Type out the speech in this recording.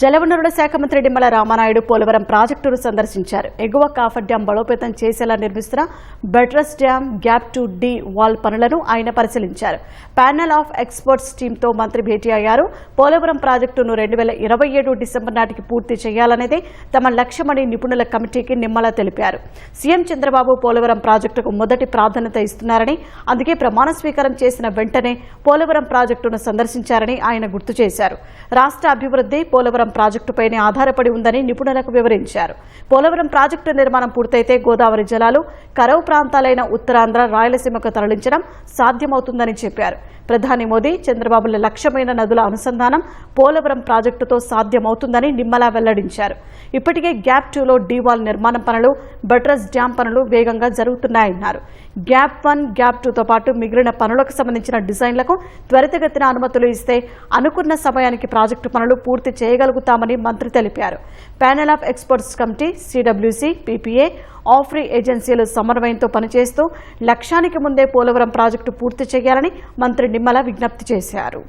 జలవనరుల శాఖ మంత్రి నిమ్మల రామానాయుడు పోలవరం ప్రాజెక్టును సందర్శించారు. ఎగువ కాఫర్ డ్యాం బలోపేతం చేసేలా నిర్మిస్తున్న buttress dam gap to D wall పనులను ఆయన పరిశీలించారు. ప్యానెల్ ఆఫ్ ఎక్స్పర్ట్స్ టీంతో మంత్రి భేటీ అయ్యారు. పోలవరం ప్రాజెక్టును రెండు వేల ఇరవై ఏడు డిసెంబర్ నాటికి పూర్తి చేయాలనేదే తమ లక్ష్యమని నిపుణుల కమిటీకి నిమ్మల తెలిపారు. సీఎం చంద్రబాబు పోలవరం ప్రాజెక్టుకు మొదటి ప్రాధాన్యత ఇస్తున్నారని అందుకే ప్రమాణ స్వీకారం చేసిన వెంటనే పోలవరం ప్రాజెక్టును సందర్శించారని ఆయన గుర్తు చేశారు. రాష్ట్ర అభివృద్ధి పోలవరం ప్రాజెక్టుపైనే ఆధారపడి ఉందని నిపుణులకు వివరించారు. పోలవరం ప్రాజెక్టు నిర్మాణం పూర్తయితే గోదావరి జలాలు కరవు ప్రాంతాలైన ఉత్తరాంధ్ర రాయలసీమకు తరలించడం సాధ్యమవుతుందని చెప్పారు. ప్రధాని మోదీ చంద్రబాబుల లక్ష్యమైన నదుల అనుసంధానం పోలవరం ప్రాజెక్టుతో సాధ్యమవుతుందని నిమ్మల వెల్లడించారు. ఇప్పటికే గ్యాప్ టూలో డీవాల్ నిర్మాణం పనులు బట్రస్ డ్యాం పనులు వేగంగా జరుగుతున్నాయన్నారు. గ్యాప్ వన్ గ్యాప్ టూతో పాటు మిగిలిన పనులకు సంబంధించిన డిజైన్లకు త్వరితగతిన అనుమతులు ఇస్తే అనుకున్న సమయానికి ప్రాజెక్టు పనులు పూర్తి చేయగలుగుతామని మంత్రి తెలిపారు. Panel of experts committee CWC PPA ఆఫ్రీ ఏజెన్సీలు సమన్వయంతో పనిచేస్తూ లక్ష్యానికి ముందే పోలవరం ప్రాజెక్టు పూర్తి చేయాలని మంత్రి నిమ్మల విజ్ఞప్తి చేశారు.